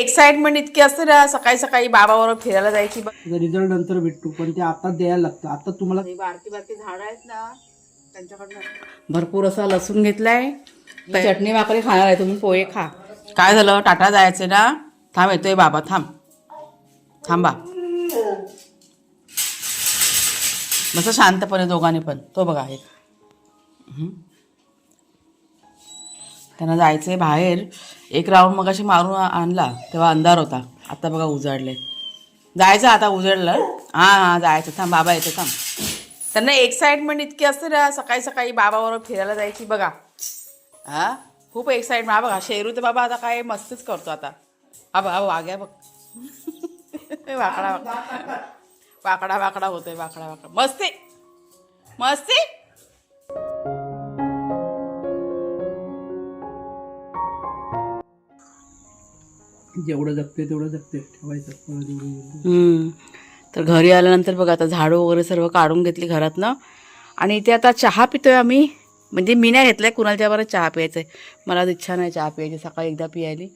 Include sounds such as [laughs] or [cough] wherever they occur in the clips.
Excitement इतकी असते ना सकाळी सकाळी बाबाबरोबर फिरायला जायची. रिझल्ट नंतर भेटतो पण ते आता द्यायला लागतं. आता तुम्हाला ही बारकी बारकी झाडं आहेत ना त्यांच्याकडनं. भरपूर असा लसूण घेतलाय. चटणी भाकरी खाणार आहे तुम्ही पोहे खा. काय झालं? टाटा जायचं ना? थांब येतोय बाबा थांब. थांबा. बस शांतपणे दोघांनी पण. तो बघा एक. त्यांना जायचंय बाहेर. एक राऊंड मग अशी मारून आणला तेव्हा अंधार होता. आता बघा उजाडले जायचं आता उजाडलं हां हां जायचं. थांब बाबा येतो थांब. त्यांना एक्साइटमेंट इतकी असते ना सकाळी सकाळी बाबाबरोबर फिरायला जायची बघा. हां? खूप एक्साइटमेंट हा बघा शेरू तर बाबा आता काय मस्तच करतो आता. हा बघ वाग्या वाघ्या बघ. [laughs] वाकडा वाकडा. वाकडा वाकडा होतोय वाकडा वाकडा. मस्ती! मस्ती! जेवढं जगते तेवढं जगते ठेवायचं. हम्म. तर घरी आल्यानंतर बघा आता झाडू वगैरे सर्व काढून घेतली घरातनं. आणि इथे आता चहा पितोय आम्ही. म्हणजे मी नाही घेतलाय कुणालच्या बरोबर चहा प्यायचा आहे मला आज इच्छा नाही चहा प्यायची सकाळी एकदा पियाली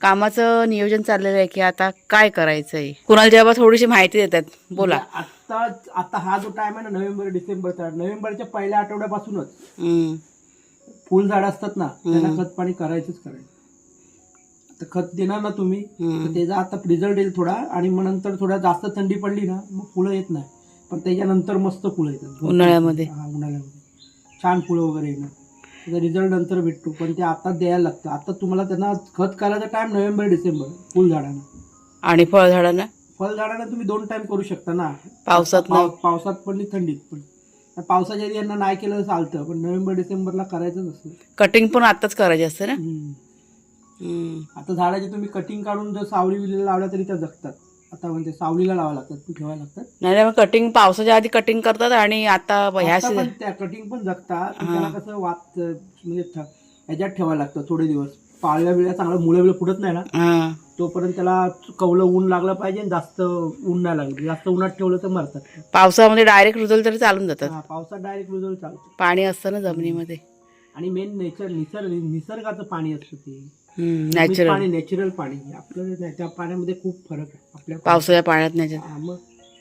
कामाचं नियोजन चाललेलं आहे की आता काय करायचं आहे कुणालच्या बाबा थोडीशी माहिती देतात बोला. आता आता हा जो टाइम आहे ना नोव्हेंबर डिसेंबरचा नोव्हेंबरच्या पहिल्या आठवड्यापासूनच. हम्म. फुल झाड असतात ना त्यांना खत पाणी करायचंच करायचं. आता खत देणार ना तुम्ही. तर त्याचा आता रिझल्ट येईल थोडा आणि मग नंतर थोडा जास्त थंडी पडली ना मग फुलं येत नाही. पण त्याच्यानंतर मस्त फुलं येतात. उन्हाळ्यामध्ये. हा उन्हाळ्यामध्ये. छान फुलं वगैरे येणार. त्याचा रिझल्ट नंतर भेटतो पण ते आता द्यायला लागतं. आता तुम्हाला त्यांना खत करायचा टाइम नोव्हेंबर डिसेंबर फुल झाडांना आणि फळझाडांना? फळझाडांना तुम्ही दोन टाइम करू शकता ना. पावसात ना पाव- पावसात पण आणि थंडीत पण. पावसाच्या आधी यांना नाही केलं तर चालतं पण नोव्हेंबर डिसेंबरला करायचंच असतं. कटिंग पण आताच करायची असते ना? हम्म. आता झाडाची तुम्ही कटिंग काढून जर सावली विलीला लावल्या तरी त्या जगतात. आता म्हणजे सावलीला लावा लागतात ठेवायला लागतात नाही मग कटिंग पावसाच्या आधी कटिंग करतात आणि आता ह्या त्या कटिंग पण जगतात. त्याला कसं वात म्हणजे ह्याच्यात ठेवायला लागतं थोडे दिवस. पाळल्या बिळल्या चांगलं मुलं बिळं फुटत नाही ना. तोपर्यंत त्याला कवलं ऊन लागलं पाहिजे जास्त ऊन नाही लागलं जास्त उन्हात ठेवलं तर मरतात. पावसामध्ये डायरेक्ट रुजल तरी चालून जातात. पावसात डायरेक्ट रुजल चालतं पाणी असतं ना जमिनीमध्ये. आणि मेन नेचर निसर्ग निसर्गाचं पाणी असतं ते. नॅचरल पाणी नॅचरल पाणी. आपलं नाही त्या पाण्यामध्ये खूप फरक आहे. आपल्या पावसाच्या पाण्यात हा, मग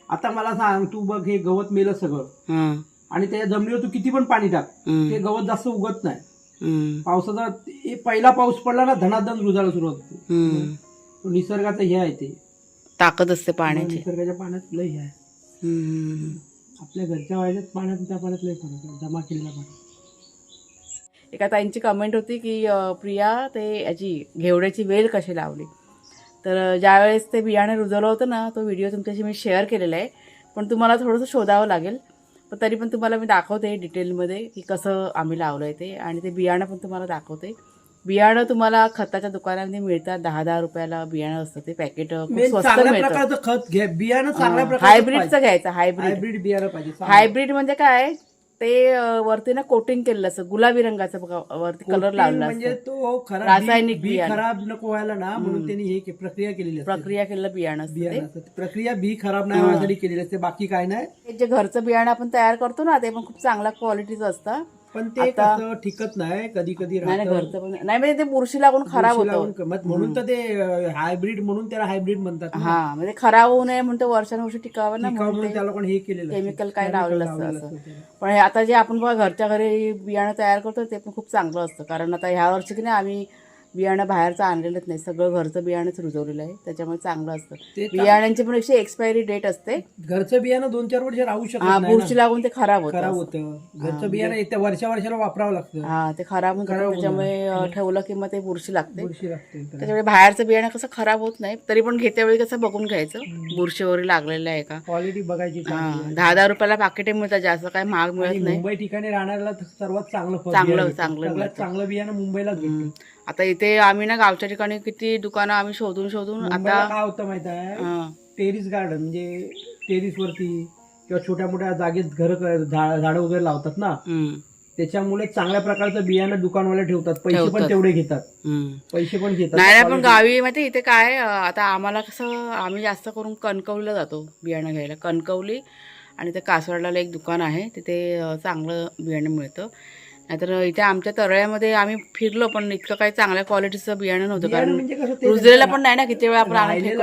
आता मला सांग तू बघ हे गवत मेलं सगळं. हां. आणि त्याच्या जमिनीवर तू किती पण पाणी टाक. हम्म. ते गवत जास्त उगत नाही. हम्म. पावसाचा हे पहिला पाऊस पडला ना धनाधन रुजायला सुरुवात होते. हम्म. तो निसर्गाचं हे आहे ते. ताकद असते पाण्याची. निसर्गाच्या पाण्यात लय हे आहे. हम्म. आपल्या घरच्या वाळ्यात पाण्यात त्या पाण्यात लय फरक आहे. जमा केलेल्या पाण्यात एका ताईंची कमेंट होती की प्रिया ते याची घेवड्याची वेल कशी लावली? तर ज्यावेळेस ते बियाणं रुजवलं होतं ना तो व्हिडिओ तुमच्याशी मी शेअर केलेला आहे. पण तुम्हाला थोडंसं शोधावं लागेल. पण तरी पण तुम्हाला मी दाखवते डिटेलमध्ये की कसं आम्ही लावलं आहे ते. आणि ते बियाणं पण तुम्हाला दाखवते. बियाणं तुम्हाला खताच्या दुकानामध्ये मिळतात. दहा दहा रुपयाला बियाणं असतं ते. पॅकेट स्वस्त मिळतं. खत घ्या बियाणं हायब्रिडचं घ्यायचं हायब्रिड बियाणं पाहिजे. हायब्रिड म्हणजे काय? ते वरती ना कोटिंग केलेलं असतं. गुलाबी रंगाचं बघा वरती कलर लावलेला म्हणजे तो खराब रासायनिक बी- बियाणं. खराब नको व्हायला ना म्हणून त्यांनी हे के- प्रक्रिया केलेली असते. प्रक्रिया केलेलं बियाणं असतं बियाणं. असतं. प्रक्रिया बी खराब नाही केलेली असते बाकी काय नाही. हे जे घरचं बियाणं आपण तयार करतो ना ते पण खूप चांगल्या क्वालिटीचं असतं. पण ते आता- कसं टिकत नाही कधी कधी नाही नाही घरचं पण नाही म्हणजे ते बुरशी लागून खराब होतं म्हणून तर ते हायब्रिड म्हणून त्याला हायब्रिड म्हणतात ना. हा म्हणजे खराब होऊ नये म्हणून ते वर्षानुवर्षी टिकावं ना टिकाऊ म्हणून म्हणून ते त्याला पण हे केलेलं असतं. केमिकल काय लावलेलं असतं असं त्याला. पण हे आता जे आपण बघा घरच्या घरी बियाणं तयार करतो ते पण खूप चांगलं असतं कारण आता ह्या वर्षी की नाही आम्ही बियाणं बाहेरचं आणलेलंच नाही. सगळं घरचं बियाणंच रुजवलेलं आहे. त्याच्यामुळे चांगलं असतं. ते बियाण्यांची पण अशी एक्सपायरी डेट असते. घरचं बियाणं दोन चार वर्ष राहू शकत हा नाही ना. बुरशी लागून ते खराब होतं खराब होतं. घरचं बियाणं येत्या वर्षा वर्षाला वापरावं लागतं. हा ते खराब होऊन जातं. त्याच्यामुळे अं, ठेवलं की मग ते बुरशी लागते. बुरशी लागते. त्याला. त्याच्यामुळे बाहेरचं बियाणं कसं खराब होत नाही. तरी पण घेत्या वेळी कसं बघून घ्यायचं. बुरशी वगैरे लागलेलं आहे का? क्वालिटी बघायची हा दहा दहा रुपयाला पाकिटे मिळतात जास्त. काय महाग मिळत नाही. मुंबई ठिकाणी राहणाऱ्याला तर सर्वात चांगलं फळ चांगलं- बियाणं भेटतं. चांगलं सगळ्यात चांगलं बियाणं मुंबईलाच भेटतं. आता इथे आम्ही ना गावच्या ठिकाणी किती दुकानं आम्ही शोधून शोधून मुंबईला आता काय होतं माहीत आहे? हा. टेरिस गार्डन म्हणजे टेरिस वरती किंवा छोट्या मोठ्या जागेत घर झाडं वगैरे लावतात ना? हम्म, त्याच्यामुळे चांगल्या प्रकारचं बियाणं दुकानवाले ठेवतात. पैसे पण. तेवढे घेतात. हम्म. पैसे पण घेतात. नाही नाही, पण गावी माहिती इथे काय अं, आता आम्हाला कसं आम्ही जास्त करून कणकवलीला जातो बियाणं घ्यायला. कणकवली आणि ते कासवाडला एक दुकान आहे. तिथे अं, चांगलं बियाणं मिळतं. नाहीतर इथे आमच्या तळ्यामध्ये आम्ही फिरलो पण इतकं काही चांगल्या क्वालिटीचं बियाणं नव्हतं. बियाणं कारण म्हणजे रुजलेलं पण नाही ना किती वेळा आपण राहिलेलं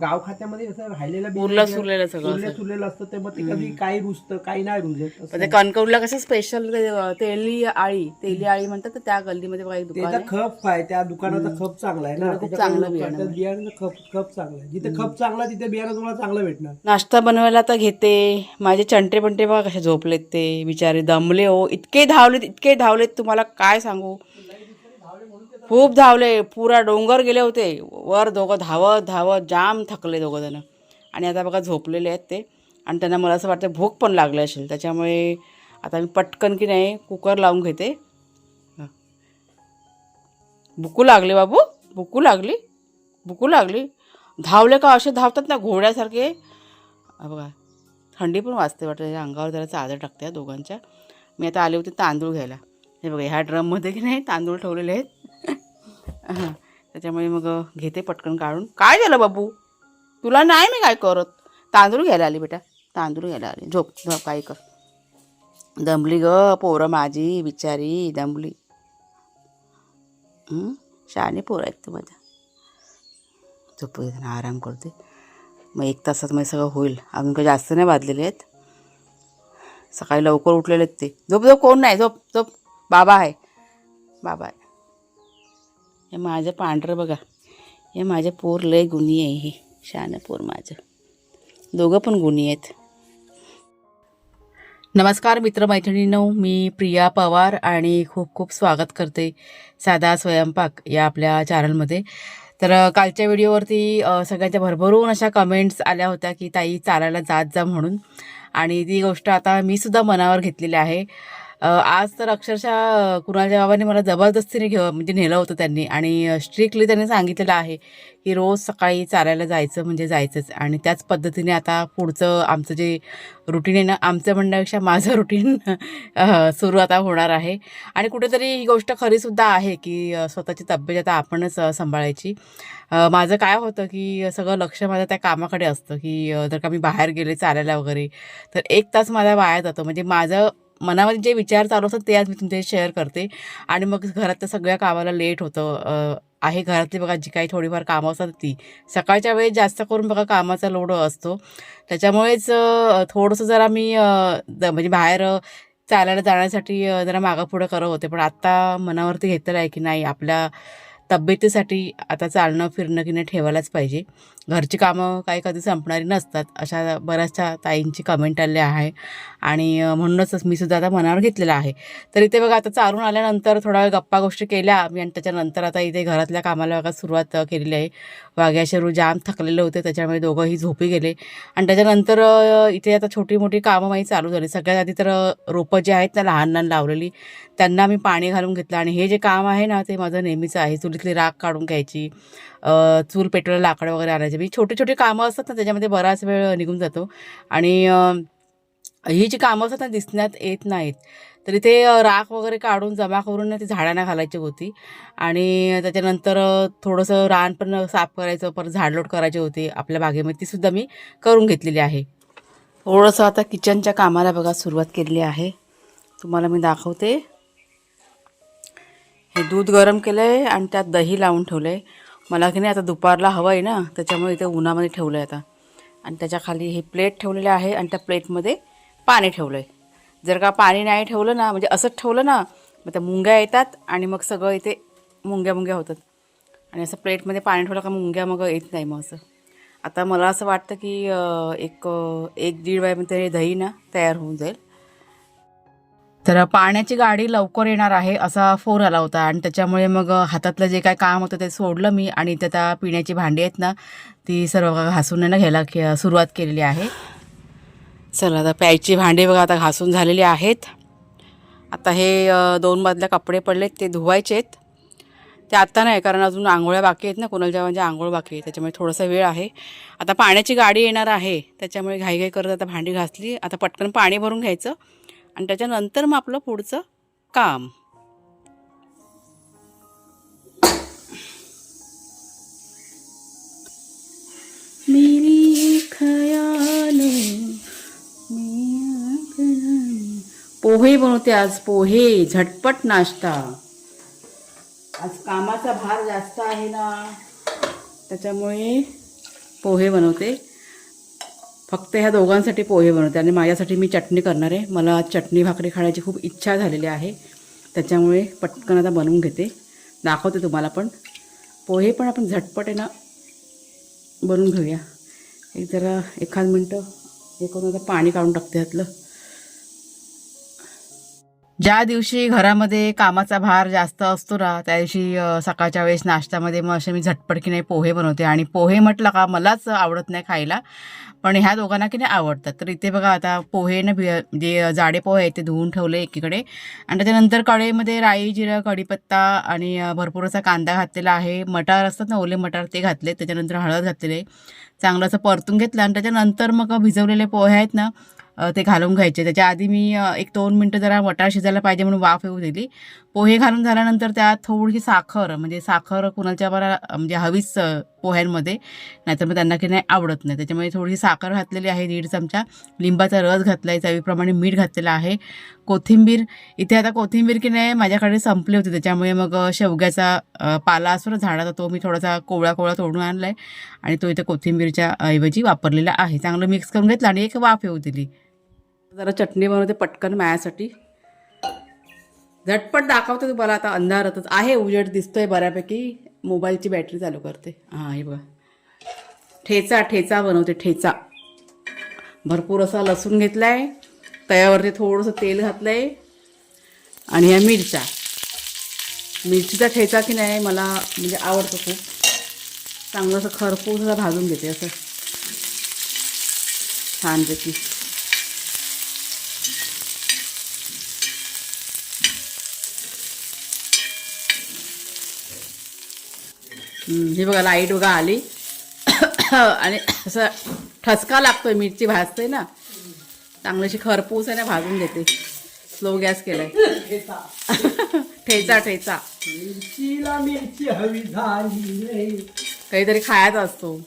गाव खात्यामध्ये राहिलेलं बियाणं उरलं सुरलेलं सगळं सुरलेलं असतं ते मग ते कधी काही रुजतं काही नाही रुजत ते कणकवलीला कसं स्पेशल तेली आळी तेली आळी म्हणतात तर त्या गल्लीमध्ये बघा दुकान खप आहे त्या दुकानाचा खप चांगला आहे ना खूप चांगलं बियाणं बियाण्याचा खप खप चांगला आहे. जिथे खप चांगला तिथे बियाणं तुम्हाला चांगलं भेटणार. नाश्ता बनवायला तर घेते. माझे चंटे पंटे बघा कसे झोपलेत ते बिचारे दमले. हो. इतके धावलेत इतके धावलेत तुम्हाला काय सांगू? खूप धावले पुरा डोंगर गेले होते. वर दोघं धावत धावत जाम थकले दोघंजणं आणि आता बघा झोपलेले आहेत ते. आणि त्यांना मला असं वाटतं भूक पण लागली असेल. त्याच्यामुळे आता मी पटकन की नाही कुकर लावून घेते. भुकू लागले बाबू भुकू लागली भुकू लागली. धावले का असे धावतात ना घोड्यासारखे? बघा थंडी पण वाजते वाटतं. अंगावर जरा चादर टाकते दोघांच्या. मी आता आले होते तांदूळ घ्यायला. हे बघा ह्या ड्रममध्ये की नाही तांदूळ ठेवलेले आहेत. हां त्याच्यामुळे मग घेते पटकन काढून. काय झालं बाबू? तुला नाही मी काय करत? तांदूळ घ्यायला आली बेटा. तांदूळ घ्यायला आली. झोप झोप काय कर. दमली ग पोरं माझी बिचारी दमली. शाने पोरं आहेत तू माझ्या. झोप आराम करते. मग एक तासात मग सगळं होईल. अजून काही जास्त नाही वाजलेले आहेत. सकाळी लवकर उठलेले आहेत ते. झोप झोप कोण नाही? झोप झोप. बाबा आहे. बाबा आहे. हे माझं पांढरं बघा. हे माझे पोर लय गुणी आहे हे. शहाणं पोर माझं. दोघं पण गुणी आहेत. नमस्कार मित्रमैत्रिणींनो. मी प्रिया पवार आणि खूप खूप स्वागत करते साधा स्वयंपाक या आपल्या चॅनलमध्ये तर कालच्या व्हिडिओवरती सगळ्यांच्या भरभरून अशा कमेंट्स आल्या होत्या की ताई चालायला जात जा म्हणून. आणि ती गोष्ट आता मी सुद्धा मनावर घेतलेली आहे. आज तर अक्षरशः कुणालच्या बाबांनी मला जबरदस्तीने घेऊ म्हणजे नेलं होतं त्यांनी. आणि स्ट्रिक्टली त्यांनी सांगितलेलं आहे की रोज सकाळी चालायला जायचं म्हणजे जायचंच. आणि त्याच पद्धतीने आता पुढचं आमचं जे रुटीन आहे ना आमचं म्हणण्यापेक्षा माझं रुटीन सुरू आता होणार आहे. आणि कुठेतरी ही गोष्ट खरीसुद्धा आहे की स्वतःची तब्येत आता आपणच सांभाळायची. माझं काय होतं की सगळं लक्ष माझं त्या कामाकडे असतं की जर का मी बाहेर गेले चालायला वगैरे तर एक तास माझा वाया जातो. म्हणजे माझं मनामध्ये जे विचार चालू असतात ते आज मी तुमच्याशी शेअर करते. आणि मग घरातल्या सगळ्या कामाला लेट होतं. आहे घरातली बघा जी काही थोडीफार कामं असतात ती. सकाळच्या वेळेस जास्त करून बघा कामाचा लोड असतो. त्याच्यामुळेच थोडंसं जरा मी द- म्हणजे बाहेर चालायला जाण्यासाठी जरा मागापुढं करत होते. पण आत्ता मनावरती घेतलेलं आहे की नाही आपल्या तब्येतीसाठी आता चालणं फिरणं की नाही ठेवायलाच पाहिजे. घरची कामं काही कधी संपणारी नसतात अशा बऱ्याचशा ताईंची कमेंट आले आहे. आणि म्हणूनच मी सुद्धा आता मनावर घेतलेलं आहे. तर इथे बघा आता चालून आल्यानंतर थोडा वेळ गप्पा गोष्टी केल्या. मी आणि त्याच्यानंतर आता इथे घरातल्या कामाला बघा सुरुवात केलेली आहे. वाघ्या शरू जाम थकलेले होते त्याच्यामुळे दोघंही झोपी गेले. आणि त्याच्यानंतर इथे आता छोटी मोठी कामं माझी चालू झाली. सगळ्यात आधी तर रोपं जी आहेत ना लहान लहान लावलेली त्यांना मी पाणी घालून घेतलं. आणि हे जे काम आहे ना ते माझं नेहमीचं आहे. चुलीतली राख काढून घ्यायची चूल पेटवायला लाकडं वगैरे आणायचे. मी छोटे छोटे कामं असतात ना त्याच्यामध्ये बराच वेळ निघून जातो. आणि ही जी कामं असतात ना दिसण्यात येत नाहीत. तर इथे राख वगैरे काढून जमा करून ना ती झाडांना घालायची होती. आणि त्याच्यानंतर थोडंसं रान पण साफ करायचं परत झाडलोट करायची होती. आपल्या बागेमध्ये तीसुद्धा मी करून घेतलेली आहे. थोडंसं आता किचनच्या कामाला बघा सुरुवात केलेली आहे. तुम्हाला मी दाखवते. हे दूध गरम केलं आहे आणि त्यात दही लावून ठेवलं आहे मला की नाही आता दुपारला हवं आहे ना त्याच्यामुळे इथे उन्हामध्ये ठेवलं आहे आता. आणि त्याच्याखाली हे प्लेट ठेवलेलं आहे आणि त्या प्लेटमध्ये पाणी ठेवलं आहे जर का पाणी नाही ठेवलं ना म्हणजे असंच ठेवलं ना मग त्या मुंग्या येतात आणि मग सगळं इथे मुंग्या मुंग्या होतात. आणि असं प्लेटमध्ये पाणी ठेवलं का मुंग्या मग येत नाही मग असं. आता मला असं वाटतं की एक एक दीड वेळामध्ये दही ना तयार होऊन जाईल. तर पाण्याची गाडी लवकर येणार आहे असा फोन आला होता. आणि त्याच्यामुळे मग हातातलं जे काय काम होतं ते सोडलं मी आणि इथे आता पिण्याची भांडी आहेत ना ती सर्व घासून ना घ्यायला के- सुरुवात केलेली आहे. चला आता प्यायची भांडी बघा आता घासून झालेली आहेत. आता हे दोन मधले कपडे पडलेत ते धुवायचे आहेत. ते आत्ता नाही कारण अजून आंघोळ्या बाकी आहेत ना कोणाच्या म्हणजे आंघोळ बाकी आहे त्याच्यामुळे थोडासा वेळ आहे. आता पाण्याची गाडी येणार आहे त्याच्यामुळे घाईघाई करत आता भांडी घासली. आता पटकन पाणी भरून घ्यायचं. आणि त्याच्यानंतर मग आपलं पुढचं काम. पोहे बनवते आज पोहे झटपट नाश्ता. आज कामाचा भार जास्त आहे ना त्याच्यामुळे पोहे बनवते. फक्त ह्या दोघांसाठी पोहे बनवते. आणि माझ्यासाठी मी चटणी करणार आहे. मला चटणी भाकरी खाण्याची खूप इच्छा झालेली आहे. त्याच्यामुळे पटकन आता बनवून घेते. दाखवते तुम्हाला पण. पोहे पण आपण झटपट आहे ना बनवून घेऊया. एक जरा एखाद मिनटं हे करून आता पाणी काढून टाकते यातलं ज्या दिवशी घरामध्ये कामाचा भार जास्त असतो ना त्या दिवशी सकाळच्या वेळेस नाश्त्यामध्ये मग असे मी झटपट की नाही पोहे बनवते. आणि पोहे म्हटलं का मलाच आवडत नाही खायला पण ह्या दोघांना की नाही आवडतात. तर इथे बघा आता पोहे ना भि जे जाडे पोहे आहेत ते धुवून ठेवले एकीकडे. आणि त्याच्यानंतर कढईमध्ये राई जिरं कढीपत्ता आणि भरपूर असा कांदा घातलेला आहे. मटार असतात ना ओले मटार ते घातले त्याच्यानंतर हळद घातलेले चांगलं असं परतून घेतलं. आणि त्याच्यानंतर मग भिजवलेले पोहे आहेत ना ते घालून घ्यायचे. त्याच्या आधी मी एक दोन मिनटं जरा मटार शिजायला पाहिजे म्हणून वाफ येऊ दिली. पोहे घालून झाल्यानंतर त्यात थोडीशी साखर म्हणजे साखर कुणाच्या बरा म्हणजे हवीच पोह्यांमध्ये. नाहीतर मग त्यांना की नाही आवडत नाही. त्याच्यामुळे थोडीशी साखर घातलेली आहे दीड चमचा. लिंबाचा रस घातला आहे चवीप्रमाणे मीठ घातलेलं आहे. कोथिंबीर इथे आता कोथिंबीर की नाही माझ्याकडे संपली होती. त्याच्यामुळे मग शेवग्याचा पाला असतो ना झाडाचा तो मी थोडासा कोवळा कोवळा तोडून आणला आहे आणि तो इथे कोथिंबीरच्या ऐवजी वापरलेला आहे. चांगलं मिक्स करून घेतलं आणि एक वाफ येऊ दिली. जरा चटणी बनवते पटकन माझ्यासाठी झटपट दाखवते तुम्हाला आता अंधारातच आहे उजेड दिसतोय बऱ्यापैकी. मोबाईलची बॅटरी चालू करते. हां हे बघा. ठेचा ठेचा बनवते ठेचा. भरपूर असा लसूण घेतला आहे तव्यावरती थोडंसं तेल घातलं आहे आणि ह्या मिरच्या. मिरचीचा ठेचा की नाही मला म्हणजे आवडतो खूप. चांगलं असं खरपूस भाजून घेते असं. छानपैकी. हे बघा लाइट बघा आली. आणि असं ठसका लागतोय मिरची भाजते ना. चांगलीशी खरपूस आहे ना भाजून घेते. स्लो गॅस केलाय. ठेचा ठेचा. काहीतरी खायचा असतो.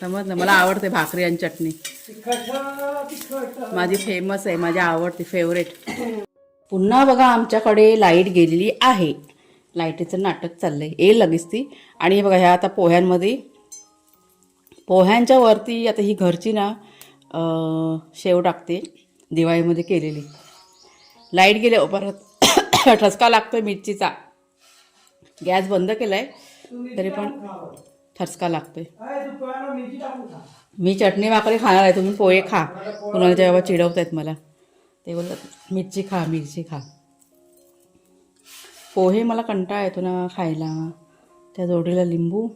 समजलं? मला आवडते भाकरी आणि चटणी. माझी फेमस आहे माझी आवडती फेवरेट पुन्हा बघा आमच्याकडे लाइट गेलेली आहे. लाईटीचं नाटक चाललं आहे येईल लगेच ती. आणि हे बघा ह्या आता पोह्यांमध्ये पोह्यांच्या वरती आता ही घरची ना शेव टाकते. दिवाळीमध्ये केलेली. लाइट गेले परत [coughs] ठसका लागतोय मिरचीचा. गॅस बंद केलाय तरी पण ठसका लागतोय. मी चटणी भाकरी खाणार आहे तुम्ही पोहे खा. कुणाला जेव्हा चिडवतायत मला. ते बोलतात मिरची खा मिरची खा. पोहे मला कंटाळा येतो ना खायला. त्या जोडीला लिंबू.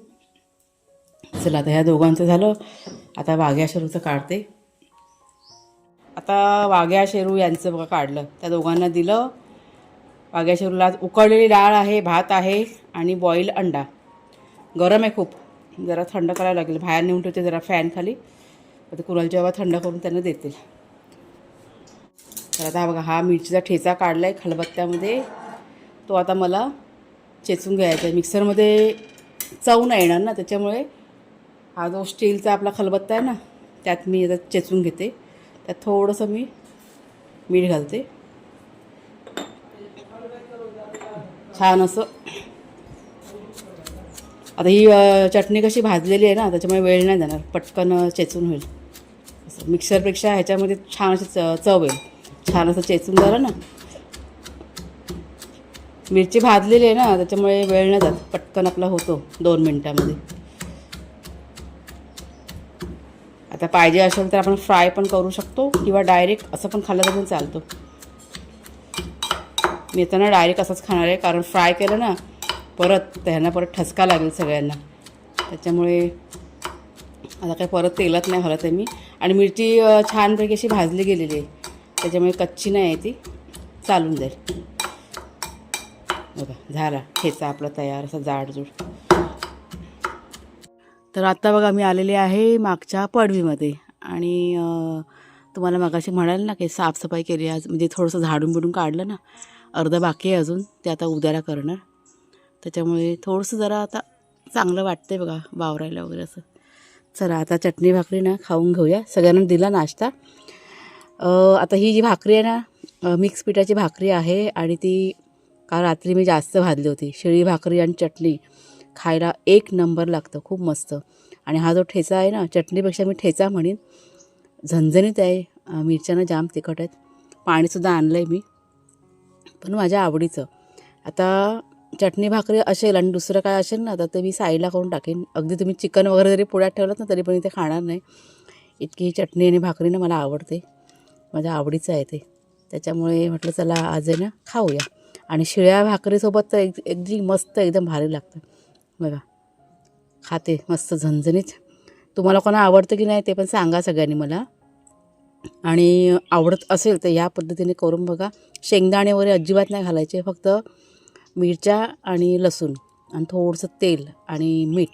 चला आता ह्या दोघांचं झालं. आता वाघ्या शेरूचं काढते. आता वाघ्या शेरू यांचं बघा काढलं. त्या दोघांना दिलं. वाघ्या शेरूला उकळलेली डाळ आहे भात आहे आणि बॉईल अंडा. गरम आहे खूप. जरा थंड करायला लागेल. बाहेर नेऊन ठेवते जरा फॅन खाली. आता कुणाला जेव्हा थंड करून त्यांना देतील. तर आता हा बघा हा मिरचीचा ठेचा काढला आहे खलबत्त्यामध्ये. तो आता मला चेचून घ्यायचा आहे. मिक्सरमध्ये चव नाही येणार ना त्याच्यामुळे हा जो स्टीलचा आपला खलबत्ता आहे ना त्यात मी आता चेचून घेते. त्यात थोडंसं मी मीठ घालते. छान असं. आता ही चटणी कशी भाजलेली आहे ना त्याच्यामुळे वेळ नाही जाणार. पटकन चेचून होईल. असं मिक्सरपेक्षा ह्याच्यामध्ये छान अशी च चव येईल. छान असं चेचून झालं ना मिरची भाजलेली आहे ना त्याच्यामुळे वेळ नाही जात. पटकन आपला होतो दोन मिनटामध्ये. आता पाहिजे असेल तर आपण फ्राय पण करू शकतो किंवा डायरेक्ट असं पण खाल्लं तर चालतो. मी येताना डायरेक्ट असंच खाणार आहे कारण फ्राय केलं ना परत त्यांना परत ठसका लागेल सगळ्यांना. त्याच्यामुळे आता काही परत तेलात नाही घालत आहे मी. आणि मिरची छानपैकी अशी भाजली गेलेली आहे. त्याच्यामुळे कच्ची नाही आहे ती. चालून जाईल. बघा झाला. ठेचा आपला तयार असा जाडजूड. तर आत्ता बघा मी आलेले आहे मागच्या पडवीमध्ये. आणि तुम्हाला मगाशी म्हणाल ना की साफसफाई केली आज. म्हणजे थोडंसं झाडून बिडून काढलं ना. अर्धं बाकी आहे अजून. ते आता उद्याला करणार. त्याच्यामुळे थोडंसं जरा आता चांगलं वाटतंय बघा वावरायला वगैरे असं. चला आता चटणी भाकरी ना खाऊन घेऊया. सगळ्यांना दिला नाश्ता. आता ही जी भाकरी आहे ना मिक्स पिठाची भाकरी आहे आणि ती काल रात्री मी जास्त भाजली होती. शिळी भाकरी आणि चटणी खायला एक नंबर लागतं. खूप मस्त. आणि हा जो ठेचा आहे ना चटणीपेक्षा मी ठेचा म्हणेन. झणझणीत आहे. मिरच्यानं जाम तिखट आहेत. पाणीसुद्धा आणलं आहे मी. पण माझ्या आवडीचं. आता चटणी भाकरी असेल आणि दुसरं काय असेल ना तर ते मी साईडला करून टाकेन. अगदी तुम्ही चिकन वगैरे जरी पुण्यात ठेवलं ना तरी पण इथे खाणार नाही. इतकी ही चटणी आणि भाकरी ना मला आवडते. माझ्या आवडीचं आहे ते. त्याच्यामुळे म्हटलं चला आज आहे ना खाऊया. आणि शिळ्या भाकरीसोबत तर एक अगदी मस्त एकदम भारी लागतं. बघा. खाते मस्त झणझणीत. तुम्हाला कोणा आवडतं की नाही ते पण सांगा सगळ्यांनी मला. आणि आवडत असेल तर या पद्धतीने करून बघा. शेंगदाणे वगैरे अजिबात नाही घालायचे फक्त मिरच्या आणि लसूण आणि थोडंसं तेल आणि मीठ.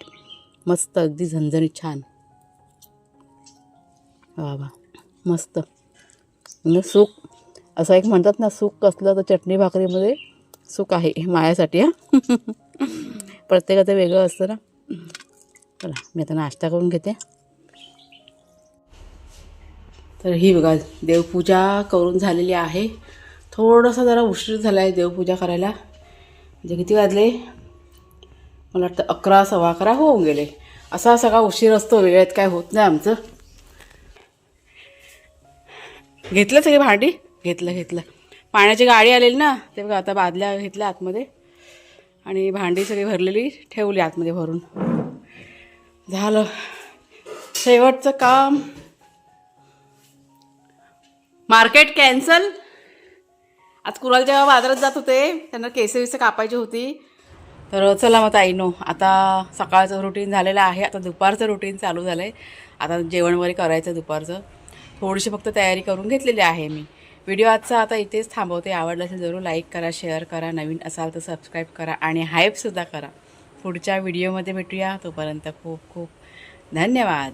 मस्त अगदी झणझणीत छान. वा वा. मस्त. म्हणजे सूप सुक असं एक म्हणतात ना सुक असलं तर चटणी भाकरीमध्ये सुख आहे माझ्यासाठी हां. प्रत्येकाचं वेगळं असतं ना. चला मी आता नाश्ता करून घेते. तर ही बघा देवपूजा करून झालेली आहे. थोडंसं जरा उशीर झाला आहे देवपूजा करायला. म्हणजे किती वाजले? मला वाटतं अकरा सव्वा अकरा होऊन गेले. असा सगळा उशीर असतो वेळेत काय होत नाही आमचं. घेतलं सगळी भांडी? घेतलं घेतलं. पाण्याची गाडी आलेली ना ते बघा आता बादल्या घेतल्या आतमध्ये. आणि भांडी सगळी भरलेली ठेवली आतमध्ये भरून. झालं. शेवटचं काम. Market cancel. आज कुणाल जेव्हा बाजारात जात होते त्यांना केस कापायची होती. तर चला मग ताईनो आता सकाळचं रुटीन झालेलं आहे. आता दुपारचं रुटीन चालू झालं आहे आता जेवण वगैरे करायचं दुपारचं. थोडीशी फक्त तयारी करून घेतलेली आहे मी. व्हिडिओ आजचा आता इथेच थांबवते. आवडला असेल जरूर लाईक करा शेअर करा नवीन असाल तर सबस्क्राईब करा आणि हायपसुद्धा करा. पुढच्या व्हिडिओमध्ये भेटूया. तोपर्यंत खूप खूप धन्यवाद.